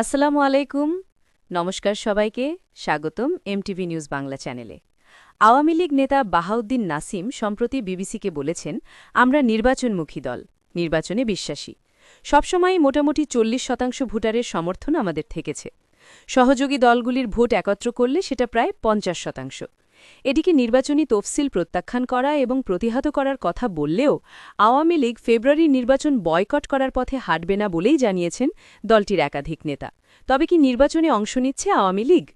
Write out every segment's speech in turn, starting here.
আসসালামু আলাইকুম। নমস্কার সবাইকে। স্বাগতম এমটিভি নিউজ বাংলা চ্যানেলে। আওয়ামী লীগ নেতা বাহাউদ্দিন নাসিম সম্প্রতি বিবিসিকে বলেছেন, আমরা নির্বাচনমুখী দল। নির্বাচনে বিশ্বাসী। সবসময় মোটামুটি চল্লিশ শতাংশ ভোটারের সমর্থন আমাদের থেকেছে। সহযোগী দলগুলির ভোট একত্র করলে সেটা প্রায় পঞ্চাশ শতাংশ। এটিকে নির্বাচনী তফসিল প্রত্যাখ্যান করা এবং প্রতিহত করার কথা বললেও আওয়ামী লীগ ফেব্রুয়ারি নির্বাচন বয়কট করার পথে হাঁটবে না বলেই জানিয়েছেন দলটির একাধিক নেতা। তবে কি নির্বাচনে অংশ নিচ্ছে আওয়ামী লীগ?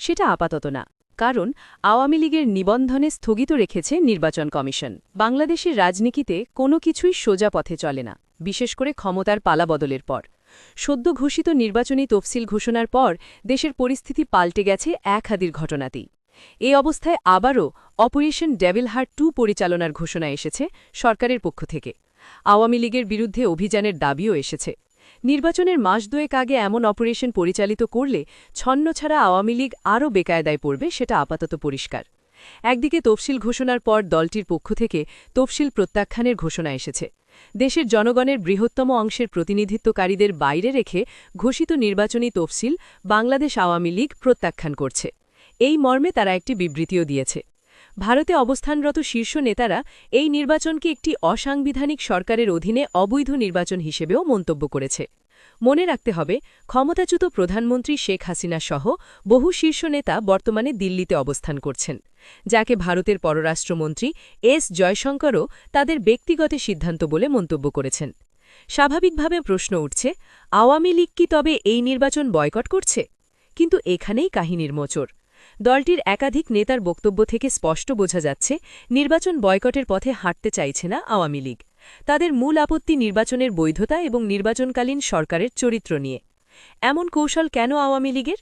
সেটা আপাতত না। কারণ আওয়ামী লীগের নিবন্ধনে স্থগিত রেখেছে নির্বাচন কমিশন। বাংলাদেশের রাজনীতিতে কোনো কিছুই সোজা পথে চলে না, বিশেষ করে ক্ষমতার পালাবদলের পর। সদ্য ঘোষিত নির্বাচনী তফসিল ঘোষণার পর দেশের পরিস্থিতি পাল্টে গেছে এক হাদির ঘটনাতেই। এই অবস্থায় আবারও অপারেশন ডেভিল হার্ট টু পরিচালনার ঘোষণা এসেছে সরকারের পক্ষ থেকে। আওয়ামী লীগের বিরুদ্ধে অভিযানের দাবিও এসেছে। নির্বাচনের মাস দুয়েক আগে এমন অপারেশন পরিচালিত করলে ছন্ন ছাড়া আওয়ামী লীগ আরও বেকায়দায় পড়বে সেটা আপাতত পরিষ্কার। একদিকে তফসিল ঘোষণার পর দলটির পক্ষ থেকে তফসিল প্রত্যাখ্যানের ঘোষণা এসেছে। দেশের জনগণের বৃহত্তম অংশের প্রতিনিধিত্বকারীদের বাইরে রেখে ঘোষিত নির্বাচনী তফসিল বাংলাদেশ আওয়ামী লীগ প্রত্যাখ্যান করছে। এই মর্মে তারা একটি বিবৃতিও দিয়েছে। ভারতে অবস্থানরত শীর্ষ নেতারা এই নির্বাচনকে একটি অসাংবিধানিক সরকারের অধীনে অবৈধ নির্বাচন হিসেবেও মন্তব্য করেছে। মনে রাখতে হবে, ক্ষমতাচ্যুত প্রধানমন্ত্রী শেখ হাসিনা সহ বহু শীর্ষ নেতা বর্তমানে দিল্লিতে অবস্থান করছেন, যাকে ভারতের পররাষ্ট্রমন্ত্রী এস জয়শঙ্করও তাদের ব্যক্তিগত সিদ্ধান্ত বলে মন্তব্য করেছেন। স্বাভাবিকভাবে প্রশ্ন উঠছে, আওয়ামী লীগ কি তবে এই নির্বাচন বয়কট করছে? কিন্তু এখানেই কাহিনীর মোচড়। দলটির একাধিক নেতার বক্তব্য থেকে স্পষ্ট বোঝা যাচ্ছে, নির্বাচন বয়কটের পথে হাঁটতে চাইছে না আওয়ামী লীগ। তাদের মূল আপত্তি নির্বাচনের বৈধতা এবং নির্বাচনকালীন সরকারের চরিত্র নিয়ে। এমন কৌশল কেন আওয়ামী লীগের?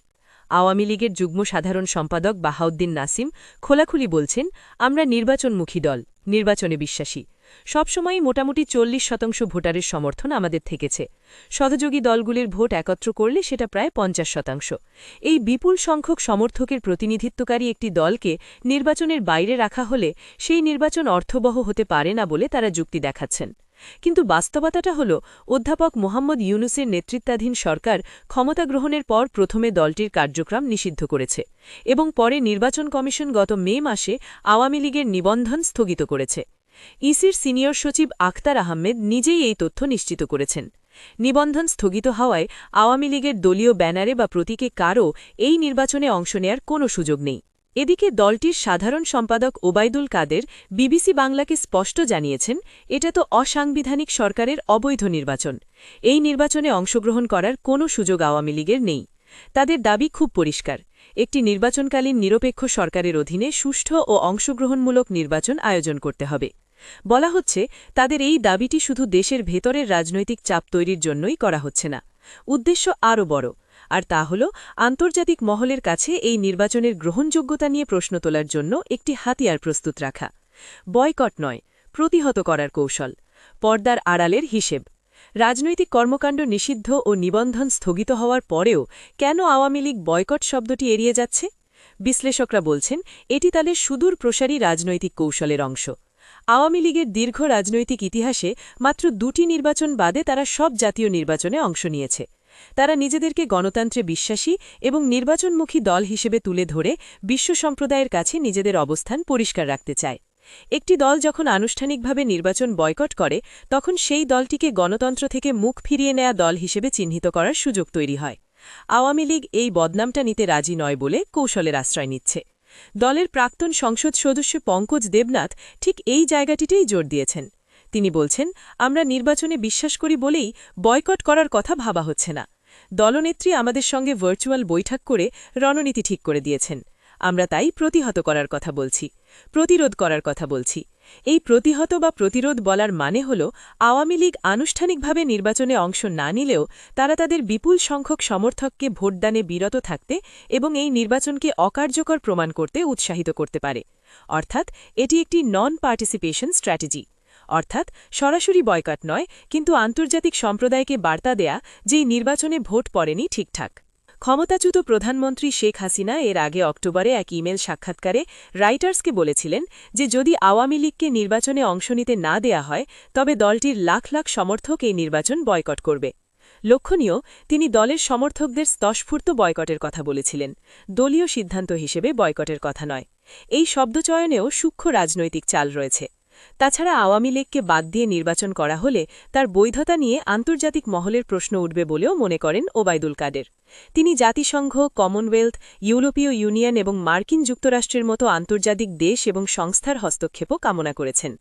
আওয়ামী লীগের যুগ্ম সাধারণ সম্পাদক বাহাউদ্দিন নাসিম খোলাখুলি বলছেন, আমরা নির্বাচনমুখী দল, নির্বাচনে বিশ্বাসী। সবসময়ই মোটামুটি চল্লিশ শতাংশ ভোটারের সমর্থন আমাদের থেকেছে। সহযোগী দলগুলির ভোট একত্র করলে সেটা প্রায় পঞ্চাশ শতাংশ। এই বিপুল সংখ্যক সমর্থকের প্রতিনিধিত্বকারী একটি দলকে নির্বাচনের বাইরে রাখা হলে সেই নির্বাচন অর্থবহ হতে পারে না বলে তারা যুক্তি দেখাচ্ছেন। কিন্তু বাস্তবতাটা হল, অধ্যাপক মোহাম্মদ ইউনুসের নেতৃত্বাধীন সরকার ক্ষমতা গ্রহণের পর প্রথমে দলটির কার্যক্রম নিষিদ্ধ করেছে এবং পরে নির্বাচন কমিশন গত মে মাসে আওয়ামী লীগের নিবন্ধন স্থগিত করেছে। ইসির সিনিয়র সচিব আখতার আহমেদ নিজেই এই তথ্য নিশ্চিত করেছেন। নিবন্ধন স্থগিত হওয়ায় আওয়ামী লীগের দলীয় ব্যানারে বা প্রতীকে কারও এই নির্বাচনে অংশ নেয়ার কোনো সুযোগ নেই। এদিকে দলটির সাধারণ সম্পাদক ওবায়দুল কাদের বিবিসি বাংলাকে স্পষ্ট জানিয়েছেন, এটা তো অসাংবিধানিক সরকারের অবৈধ নির্বাচন। এই নির্বাচনে অংশগ্রহণ করার কোনো সুযোগ আওয়ামী লীগের নেই। তাদের দাবি খুব পরিষ্কার। একটি নির্বাচনকালীন নিরপেক্ষ সরকারের অধীনে সুষ্ঠু ও অংশগ্রহণমূলক নির্বাচন আয়োজন করতে হবে। বলা হচ্ছে, তাদের এই দাবিটি শুধু দেশের ভেতরের রাজনৈতিক চাপ তৈরির জন্যই করা হচ্ছে না। উদ্দেশ্য আরও বড়। আর তা হল, আন্তর্জাতিক মহলের কাছে এই নির্বাচনের গ্রহণযোগ্যতা নিয়ে প্রশ্ন তোলার জন্য একটি হাতিয়ার প্রস্তুত রাখা। বয়কট নয়, প্রতিহত করার কৌশল। পর্দার আড়ালের হিসেব। রাজনৈতিক কর্মকাণ্ড নিষিদ্ধ ও নিবন্ধন স্থগিত হওয়ার পরেও কেন আওয়ামী লীগ বয়কট শব্দটি এড়িয়ে যাচ্ছে? বিশ্লেষকরা বলছেন, এটি তাদের সুদূর প্রসারী রাজনৈতিক কৌশলের অংশ। আওয়ামী লীগের দীর্ঘ রাজনৈতিক ইতিহাসে মাত্র দুটি নির্বাচন বাদে তারা সব জাতীয় নির্বাচনে অংশ নিয়েছে। তারা নিজেদেরকে গণতন্ত্রে বিশ্বাসী এবং নির্বাচনমুখী দল হিসেবে তুলে ধরে বিশ্ব সম্প্রদায়ের কাছে নিজেদের অবস্থান পরিষ্কার রাখতে চায়। একটি দল যখন আনুষ্ঠানিকভাবে নির্বাচন বয়কট করে, তখন সেই দলটিকে গণতন্ত্র থেকে মুখ ফিরিয়ে নেয়া দল হিসেবে চিহ্নিত করার সুযোগ তৈরি হয়। আওয়ামী লীগ এই বদনামটা নিতে রাজি নয় বলে কৌশলের আশ্রয় নিচ্ছে। দলের প্রাক্তন সংসদ সদস্য পঙ্কজ দেবনাথ ঠিক এই জায়গাটিতেই জোর দিয়েছেন। তিনি বলছেন, আমরা নির্বাচনে বিশ্বাস করি বলেই বয়কট করার কথা ভাবা হচ্ছে না। দলনেত্রী আমাদের সঙ্গে ভার্চুয়াল বৈঠক করে রণনীতি ঠিক করে দিয়েছেন। আমরা তাই প্রতিহত করার কথা বলছি, প্রতিরোধ করার কথা বলছি। এই প্রতিহত বা প্রতিরোধ বলার মানে হল, আওয়ামী লীগ আনুষ্ঠানিকভাবে নির্বাচনে অংশ না নিলেও তারা তাদের বিপুল সংখ্যক সমর্থককে ভোটদানে বিরত থাকতে এবং এই নির্বাচনকে অকার্যকর প্রমাণ করতে উৎসাহিত করতে পারে। অর্থাৎ, এটি একটি নন পার্টিসিপেশন স্ট্র্যাটেজি অর্থাৎ, সরাসরি বয়কাট নয়, কিন্তু আন্তর্জাতিক সম্প্রদায়কে বার্তা দেয়া যে নির্বাচনে ভোট পড়েনি ঠিকঠাক। ক্ষমতাচ্যুত প্রধানমন্ত্রী শেখ হাসিনা এর আগে অক্টোবরে এক ইমেল সাক্ষাৎকারে রাইটার্সকে বলেছিলেন যে যদি আওয়ামী লীগকে নির্বাচনে অংশ নিতে না দেয়া হয়, তবে দলটির লাখ লাখ সমর্থক এই নির্বাচন বয়কট করবে। লক্ষণীয়, তিনি দলের সমর্থকদের স্পষ্টফূর্ত বয়কটের কথা বলেছিলেন। দলীয় সিদ্ধান্ত হিসেবে বয়কটের কথা নয়। এই শব্দচয়নেও সূক্ষ্ম রাজনৈতিক চাল রয়েছে। তাছাড়া আওয়ামী লীগকে বাদ দিয়ে নির্বাচন করা হলে তার বৈধতা নিয়ে আন্তর্জাতিক মহলের প্রশ্ন উঠবে বলেও মনে করেন ওবায়দুল কাদের। তিনি জাতিসংঘ, কমনওয়েলথ, ইউরোপীয় ইউনিয়ন এবং মার্কিন যুক্তরাষ্ট্রের মতো আন্তর্জাতিক দেশ এবং সংস্থার হস্তক্ষেপও কামনা করেছেন।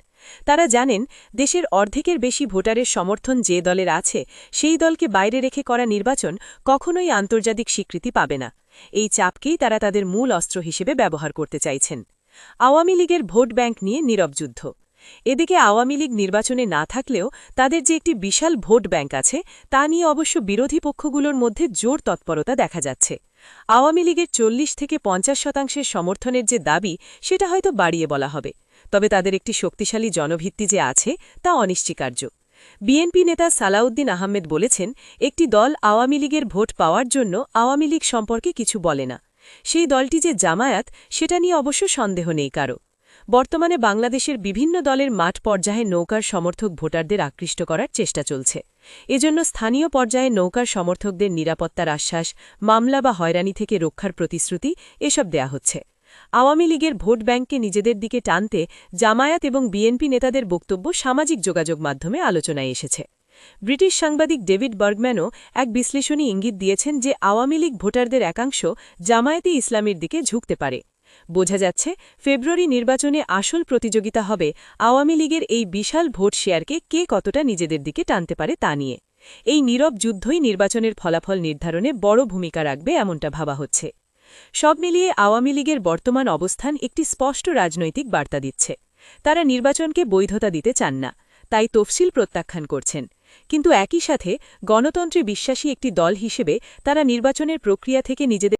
তারা জানেন, দেশের অর্ধেকের বেশি ভোটারের সমর্থন যে দলের আছে, সেই দলকে বাইরে রেখে করা নির্বাচন কখনোই আন্তর্জাতিক স্বীকৃতি পাবে না। এই চাপকেই তারা তাদের মূল অস্ত্র হিসেবে ব্যবহার করতে চাইছেন। আওয়ামী লীগের ভোট ব্যাংক নিয়ে নীরব যুদ্ধ। এদিকে আওয়ামী লীগ নির্বাচনে না থাকলেও তাদের যে একটি বিশাল ভোট ব্যাংক আছে, তা নিয়ে অবশ্য বিরোধী পক্ষগুলোর মধ্যে জোর তৎপরতা দেখা যাচ্ছে। আওয়ামী লীগের চল্লিশ থেকে পঞ্চাশ শতাংশের সমর্থনের যে দাবি, সেটা হয়তো বাড়িয়ে বলা হবে। তবে তাদের একটি শক্তিশালী জনভিত্তি যে আছে, তা অনিশ্চিকার্য বিএনপি নেতা সালাউদ্দিন আহমেদ বলেছেন, একটি দল আওয়ামী লীগের ভোট পাওয়ার জন্য আওয়ামী লীগ সম্পর্কে কিছু বলে না। সেই দলটি যে জামায়াত, সেটা নিয়ে অবশ্য সন্দেহ নেই কারও। বর্তমানে বাংলাদেশের বিভিন্ন দলের মাঠ পর্যায়ে নৌকার সমর্থক ভোটারদের আকৃষ্ট করার চেষ্টা চলছে। এজন্য স্থানীয় পর্যায়ে নৌকার সমর্থকদের নিরাপত্তার আশ্বাস, মামলা বা হয়রানি থেকে রক্ষার প্রতিশ্রুতি এসব দেয়া হচ্ছে। আওয়ামী লীগের ভোট ব্যাংককে নিজেদের দিকে টানতে জামায়াত এবং বিএনপি নেতাদের বক্তব্য সামাজিক যোগাযোগ মাধ্যমে আলোচনায় এসেছে। ব্রিটিশ সাংবাদিক ডেভিড বার্গম্যানও এক বিশ্লেষণী ইঙ্গিত দিয়েছেন যে আওয়ামী লীগ ভোটারদের একাংশ জামায়াতি ইসলামের দিকে ঝুঁকতে পারে। বোঝা যাচ্ছে ফেব্রুয়ারি নির্বাচনে আসল প্রতিযোগিতা হবে আওয়ামী লীগের এই বিশাল ভোট শেয়ারকে কে কতটা নিজেদের দিকে টানতে পারে তা নিয়ে। এই নীরব যুদ্ধই নির্বাচনের ফলাফল নির্ধারণে বড় ভূমিকা রাখবে এমনটা ভাবা হচ্ছে। সব মিলিয়ে আওয়ামী লীগের বর্তমান অবস্থান একটি স্পষ্ট রাজনৈতিক বার্তা দিচ্ছে। তারা নির্বাচনকে বৈধতা দিতে চান না, তাই তফসিল প্রত্যাখ্যান করছেন। কিন্তু একই সাথে গণতন্ত্রে বিশ্বাসী একটি দল হিসেবে তারা নির্বাচনের প্রক্রিয়া থেকে নিজেদের